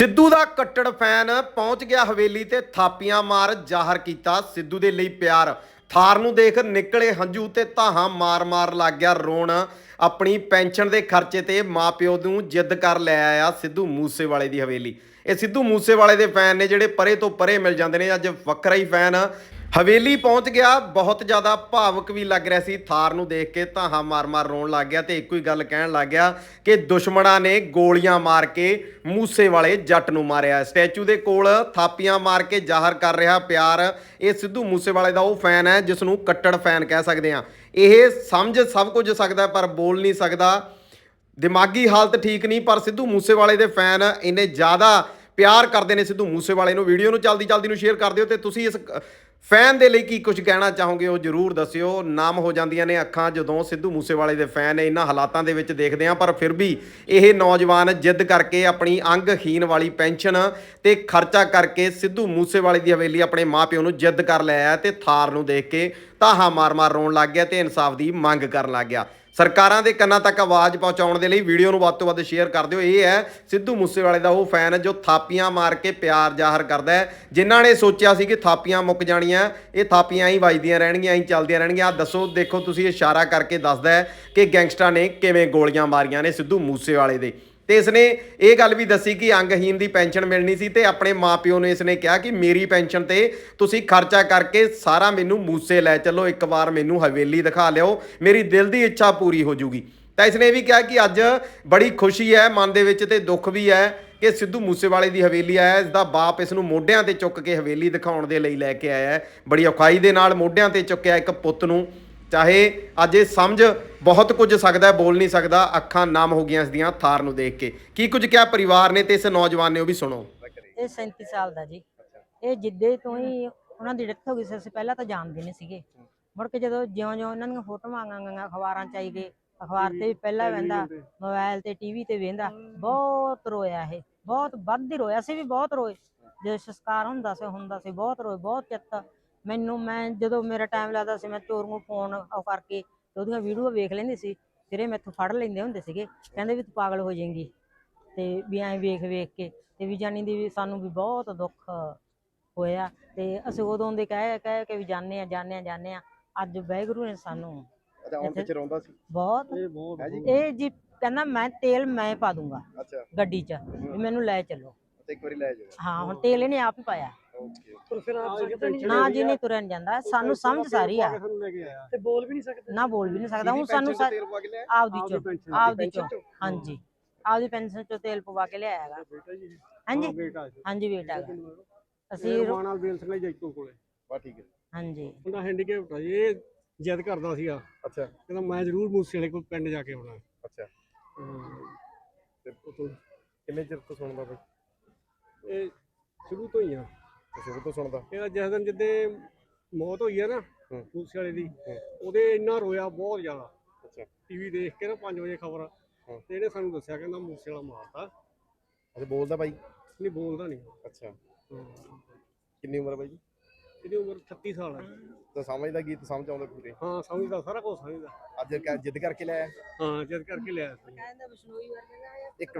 ਸਿੱਧੂ ਦਾ ਕੱਟੜ ਫੈਨ ਪਹੁੰਚ ਗਿਆ ਹਵੇਲੀ ਤੇ ਥਾਪੀਆਂ ਮਾਰ ਜ਼ਾਹਰ ਕੀਤਾ ਸਿੱਧੂ ਦੇ ਲਈ ਪਿਆਰ। ਥਾਰ ਨੂੰ ਦੇਖ ਨਿਕਲੇ ਹੰਝੂ ਤੇ ਧਾਹਾਂ ਮਾਰ-ਮਾਰ ਲੱਗ ਗਿਆ ਰੋਣ। ਆਪਣੀ ਪੈਨਸ਼ਨ ਦੇ ਖਰਚੇ ਤੇ ਮਾਪਿਓ ਨੂੰ ਜਿੱਦ ਕਰ ਲੈ ਆਇਆ ਸਿੱਧੂ ਮੂਸੇਵਾਲੇ ਦੀ ਹਵੇਲੀ। ਇਹ ਸਿੱਧੂ ਮੂਸੇਵਾਲੇ ਦੇ ਫੈਨ ਨੇ ਜਿਹੜੇ ਪਰੇ ਤੋਂ ਪਰੇ ਮਿਲ ਜਾਂਦੇ ਨੇ। ਅੱਜ ਵੱਖਰਾ ਹੀ ਫੈਨ ਹਵੇਲੀ ਪਹੁੰਚ ਗਿਆ, ਬਹੁਤ ਜ਼ਿਆਦਾ ਭਾਵਕ ਵੀ ਲੱਗ ਰਿਹਾ ਸੀ। ਥਾਰ ਨੂੰ ਦੇਖ ਕੇ ਧਾਹਾਂ ਮਾਰ-ਮਾਰ ਰੋਣ ਲੱਗ ਗਿਆ ਤੇ ਇੱਕੋ ਹੀ ਗੱਲ ਕਹਿਣ ਲੱਗ ਗਿਆ ਕਿ ਦੁਸ਼ਮਣਾਂ ਨੇ ਗੋਲੀਆਂ ਮਾਰ ਕੇ ਮੂਸੇ ਵਾਲੇ ਜੱਟ ਨੂੰ ਮਾਰਿਆ। ਸਟੈਚੂ ਦੇ ਕੋਲ ਥਾਪੀਆਂ ਮਾਰ ਕੇ ਜ਼ਾਹਰ ਕਰ ਰਿਹਾ ਪਿਆਰ। ਇਹ ਸਿੱਧੂ ਮੂਸੇ ਵਾਲੇ ਦਾ ਉਹ ਫੈਨ ਹੈ, ਜਿਸ ਨੂੰ ਕੱਟੜ ਫੈਨ ਕਹਿ ਸਕਦੇ ਆ ਇਹ ਸਮਝ ਸਭ ਕੁਝ ਸਕਦਾ, ਪਰ ਬੋਲ ਨਹੀਂ ਸਕਦਾ। ਦਿਮਾਗੀ ਹਾਲਤ ਠੀਕ ਨਹੀਂ, ਪਰ ਸਿੱਧੂ ਮੂਸੇਵਾਲੇ ਦੇ ਫੈਨ ਇੰਨੇ ਜ਼ਿਆਦਾ ਪਿਆਰ ਕਰਦੇ ਨੇ ਸਿੱਧੂ ਮੂਸੇਵਾਲੇ ਨੂੰ। ਵੀਡੀਓ ਨੂੰ ਜਲਦੀ ਜਲਦੀ ਨੂੰ ਸ਼ੇਅਰ ਕਰ ਦਿਓ ਤੇ ਤੁਸੀਂ ਇਸ ਫੈਨ ਦੇ ਲਈ ਕੀ ਕੁਝ ਕਹਿਣਾ ਚਾਹੋਗੇ ਉਹ ਜਰੂਰ ਦੱਸਿਓ। ਨਾਮ ਹੋ ਜਾਂਦੀਆਂ ਨੇ ਅੱਖਾਂ ਜਦੋਂ ਸਿੱਧੂ ਮੂਸੇਵਾਲੇ ਦੇ ਫੈਨ ਇਹਨਾਂ ਹਾਲਾਤਾਂ ਦੇ ਵਿੱਚ ਦੇਖਦੇ ਆ ਪਰ ਫਿਰ ਵੀ ਇਹ ਨੌਜਵਾਨ ਜਿੱਦ ਕਰਕੇ ਆਪਣੀ ਅੰਗਹੀਨ ਵਾਲੀ ਪੈਨਸ਼ਨ ਤੇ ਖਰਚਾ ਕਰਕੇ ਸਿੱਧੂ ਮੂਸੇਵਾਲੇ ਦੀ ਹਵੇਲੀ ਆਪਣੇ ਮਾਪਿਓ ਨੂੰ ਜਿੱਦ ਕਰ ਲਿਆ ਆਇਆ ਤੇ ਥਾਰ ਨੂੰ ਦੇਖ ਕੇ ਤਾਹਾ ਮਾਰ-ਮਾਰ ਰੋਣ ਲੱਗ ਗਿਆ ਤੇ ਇਨਸਾਫ ਦੀ ਮੰਗ ਕਰਨ ਲੱਗ ਗਿਆ। ਸਰਕਾਰਾਂ ਦੇ ਕੰਨਾਂ ਤੱਕ ਆਵਾਜ਼ ਪਹੁੰਚਾਉਣ ਦੇ ਲਈ ਵੀਡੀਓ ਨੂੰ ਵੱਧ ਤੋਂ ਵੱਧ ਸ਼ੇਅਰ ਕਰ ਦਿਓ। ਇਹ ਹੈ ਸਿੱਧੂ ਮੂਸੇਵਾਲੇ ਦਾ ਉਹ ਫੈਨ ਜੋ ਥਾਪੀਆਂ ਮਾਰ ਕੇ ਪਿਆਰ ਜ਼ਾਹਰ ਕਰਦਾ ਹੈ। ਜਿਨ੍ਹਾਂ ਨੇ ਸੋਚਿਆ ਸੀ ਕਿ ਥਾਪੀਆਂ ਮੁੱਕ ਜਾਣੀਆਂ, ਇਹ ਥਾਪੀਆਂ ਹੀ ਵੱਜਦੀਆਂ ਰਹਿਣਗੀਆਂ, ਹੀ ਚੱਲਦੀਆਂ ਰਹਿਣਗੀਆਂ। ਆਹ ਦੱਸੋ, ਦੇਖੋ ਤੁਸੀਂ ਇਸ਼ਾਰਾ ਕਰਕੇ ਦੱਸਦਾ ਹੈ ਕਿ ਗੈਂਗਸਟਰਾਂ ਨੇ ਕਿਵੇਂ ਗੋਲੀਆਂ ਮਾਰੀਆਂ ਨੇ ਸਿੱਧੂ ਮੂਸੇਵਾਲੇ ਦੇ। ਤੇ ਇਸਨੇ ਇਹ ਗੱਲ ਵੀ ਦੱਸੀ ਕਿ ਅੰਗਹੀਨ ਦੀ ਪੈਨਸ਼ਨ ਮਿਲਣੀ ਸੀ ਤੇ ਆਪਣੇ ਮਾਪਿਓ ਨੇ ਇਸਨੇ ਕਿਹਾ ਕਿ ਮੇਰੀ ਪੈਨਸ਼ਨ ਤੇ ਤੁਸੀਂ ਖਰਚਾ ਕਰਕੇ ਸਾਰਾ ਮੈਨੂੰ ਮੂਸੇ ਲੈ ਚੱਲੋ, ਇੱਕ ਵਾਰ ਮੈਨੂੰ ਹਵੇਲੀ ਦਿਖਾ ਲਿਓ, ਮੇਰੀ ਦਿਲ ਦੀ ਇੱਛਾ ਪੂਰੀ ਹੋ ਜੂਗੀ। ਤਾਂ ਇਸਨੇ ਇਹ ਵੀ ਕਿਹਾ ਕਿ ਅੱਜ ਬੜੀ ਖੁਸ਼ੀ ਹੈ, ਮਨ ਦੇ ਵਿੱਚ ਤੇ ਦੁੱਖ ਵੀ ਹੈ ਕਿ ਸਿੱਧੂ ਮੂਸੇਵਾਲੇ ਦੀ ਹਵੇਲੀ ਆਇਆ ਇਸ ਦਾ ਬਾਪ ਇਸ ਨੂੰ ਮੋਢਿਆਂ ਤੇ ਚੁੱਕ ਕੇ ਹਵੇਲੀ ਦਿਖਾਉਣ ਦੇ ਲਈ ਲੈ ਕੇ ਆਇਆ ਬੜੀ ਔਖਾਈ ਦੇ ਨਾਲ ਮੋਢਿਆਂ ਤੇ ਚੁੱਕਿਆ ਇੱਕ ਪੁੱਤ ਨੂੰ। ਚਾਹੇ ਅੱਜ ਇਹ ਸਮਝ ਬਹੁਤ ਕੁਝ ਸਕਦਾ ਬੋਲ ਨਹੀਂ ਸਕਦਾ, ਅੱਖਾਂ ਨਮ ਹੋ ਗਈਆਂ ਇਸ ਦੀਆਂ ਥਾਰ ਨੂੰ ਦੇਖ ਕੇ। ਕੀ ਕੁਝ ਕਿਹਾ ਪਰਿਵਾਰ ਨੇ ਤੇ ਇਸ ਨੌਜਵਾਨ ਨੇ ਉਹ ਵੀ ਸੁਣੋ। ਇਹ 37 ਸਾਲ ਦਾ ਜੀ। ਇਹ ਜਿੱਦੇ ਤੋਂ ਹੀ ਉਹਨਾਂ ਦੀ ਡੈਥ ਹੋ ਗਈ ਸੀ, ਅਸੀਂ ਪਹਿਲਾਂ ਤਾਂ ਜਾਣਦੇ ਨਹੀਂ ਸੀਗੇ। ਮੁੜ ਕੇ ਜਦੋਂ ਜਿਉਂ-ਜਿਉਂ ਉਹਨਾਂ ਦੀਆਂ ਫੋਟੋਆਂ ਆਂਗਾਂ ਅਖਬਾਰਾਂ ਚ ਆਈ ਗਏ ਅਖਬਾਰ ਤੇ ਵੀ ਪਹਿਲਾਂ ਵਹਿੰਦਾ ਮੋਬਾਈਲ ਤੇ, ਟੀਵੀ ਤੇ ਵੇਂਦਾ ਬਹੁਤ ਰੋਇਆ ਇਹ। ਬਹੁਤ ਵੱਧ ਹੀ ਰੋਇਆ ਸੀ ਵੀ ਬਹੁਤ ਰੋਏ। ਜੇ ਸੰਸਕਾਰ ਹੁੰਦਾ ਸੀ ਹੁੰਦਾ ਸੀ, ਬਹੁਤ ਰੋਏ, ਬਹੁਤ ਚਿੱਤ ਮੈਨੂੰ ਮੈਂ ਜਦੋਂ ਮੇਰਾ ਟਾਈਮ ਲੱਗਦਾ ਸੀ ਮੈਂ ਚੋਰ ਨੂੰ ਫੋਨ ਉਹ ਕਰਕੇ ਤੇ ਉਹਦੀਆਂ ਵੀਡੀਓ ਵੇਖ ਲੈਂਦੀ ਸੀ ਫਿਰ ਇਹ ਮੈਥੋਂ ਫੜ ਲੈਂਦੇ ਹੁੰਦੇ ਸੀਗੇ ਕਹਿੰਦੇ ਵੀ ਤੂੰ ਪਾਗਲ ਹੋ ਜਾਏਂਗੀ। ਤੇ ਵੀ ਐਂ ਵੇਖ ਵੇਖ ਕੇ ਤੇ ਵੀ ਜਾਨੀ ਦੀ ਵੀ ਸਾਨੂੰ ਵੀ ਬਹੁਤ ਦੁੱਖ ਹੋਇਆ ਤੇ ਅਸੀਂ ਉਦੋਂ ਦੇ ਕਹਿ ਕਹਿ ਕੇ ਵੀ ਜਾਣੇ ਆ ਜਾਣੇ ਆ ਜਾਣੇ ਆ ਅੱਜ ਵਾਹਿਗੁਰੂ ਨੇ ਸਾਨੂੰ ਅੱਛਾ ਹੁਣ ਪਿੱਛੇ ਰੋਂਦਾ ਸੀ? ਬਹੁਤ ਇਹ ਜੀ? ਕਹਿੰਦਾ ਮੈਂ ਤੇਲ ਮੈਂ ਪਾ ਦੂੰਗਾ ਅੱਛਾ। ਗੱਡੀ 'ਚ ਵੀ ਮੈਨੂੰ ਲੈ ਚੱਲੋ। ਇੱਕ ਵਾਰੀ ਲੈ ਜਾਓ ਹਾਂ ਹੁਣ ਤੇਲ ਇਹਨੇ ਆਪ ਹੀ ਪਾਇਆ। ਪਰ ਫਿਰ ਆਪ ਸਕਦੇ ਨਹੀਂ ਨਾ ਜੀ ਨਹੀਂ ਤੁਰਨ ਜਾਂਦਾ ਸਾਨੂੰ ਸਮਝ ਸਾਰੀ ਆ। ਤੇ ਬੋਲ ਵੀ ਨਹੀਂ ਸਕਦੇ। ਨਾ ਬੋਲ ਵੀ ਨਹੀਂ ਸਕਦਾ ਹੁਣ ਸਾਨੂੰ ਆਪਦੀ ਚੋਂ ਆਪਦੀ ਚੋਂ? ਹਾਂਜੀ। ਆਪਦੀ ਪੈਨਸ਼ਨ ਚੋਂ ਤੇਲ ਪਵਾ ਕੇ ਲਿਆਇਆ ਹੈਗਾ। ਹਾਂਜੀ। ਹਾਂਜੀ ਬੇਟਾ ਹੈਗਾ। ਅਸੀਂ ਨਾਲ ਬੇਲ ਸਿੰਘ ਜੀ ਜੈਤੋ ਕੋਲੇ। ਵਾ ਠੀਕ ਹੈ। ਹਾਂਜੀ। ਉਹਦਾ ਹੈਂਡੀਕੈਪ ਜੀ ਇਹ ਜਿੱਦ ਕਰਦਾ ਸੀਗਾ। ਅੱਛਾ। ਕਹਿੰਦਾ ਮੈਂ ਜ਼ਰੂਰ ਮੂਸੇ ਵਾਲੇ ਕੋਲ ਪਿੰਡ ਜਾ ਕੇ ਆਉਣਾ ਅੱਛਾ। ਹਾਂ। ਤੇ ਕਿੰਨੇ ਚਿਰ ਤੋਂ ਸੁਣਦਾ ਬਈ? ਇਹ ਸ਼ੁਰੂ ਤੋਂ ਹੀ ਆ। ਸ਼ੁਰੂ ਤੋਂ ਸੁਣਦਾ। ਇਹਦਾ ਜਿਸ ਦਿਨ ਜਿੱਦੇ ਮੌਤ ਹੋਈ ਆ ਨਾ ਹੂੰ। ਮੂਸੇ ਵਾਲੇ ਦੀ ਉਹਦੇ ਇੰਨਾ ਰੋਇਆ ਬਹੁਤ ਜ਼ਿਆਦਾ। ਅੱਛਾ। ਟੀਵੀ ਦੇਖ ਕੇ ਨਾ 5 ਵਜੇ ਖਬਰ। ਹੂੰ। ਤੇ ਇਹਨੇ ਸਾਨੂੰ ਦੱਸਿਆ ਕਹਿੰਦਾ ਮੂਸੇ ਵਾਲਾ ਮਾਰਤਾ। ਅੱਛਾ ਬੋਲਦਾ ਬਾਈ ਨਹੀਂ ਬੋਲਦਾ ਨਹੀਂ। ਅੱਛਾ। ਹਾਂ। ਕਿੰਨੀ ਉਮਰ ਹੈ ਬਾਈ ਜੀ? ਇਹਦੀ ਉਮਰ 36 ਸਾਲ ਹੈ ਤਾਂ ਸਮਝਦਾ ਗੀਤ ਸਮਝ ਆਉਂਦਾ ਪੂਰੇ? ਹਾਂ ਸਮਝਦਾ ਸਾਰਾ ਕੁਝ ਸਮਝਦਾ। ਅੱਜ ਕ- ਜਿੱਦ ਕਰਕੇ ਲਿਆ ਹਾਂ ਜਿੱਦ ਕਰਕੇ ਲਿਆ ਸੀ। ਕਹਿੰਦਾ ਬਿਸ਼ਨੋਈ ਵਰਗੇ ਇੱਕ ਮਿੰਟ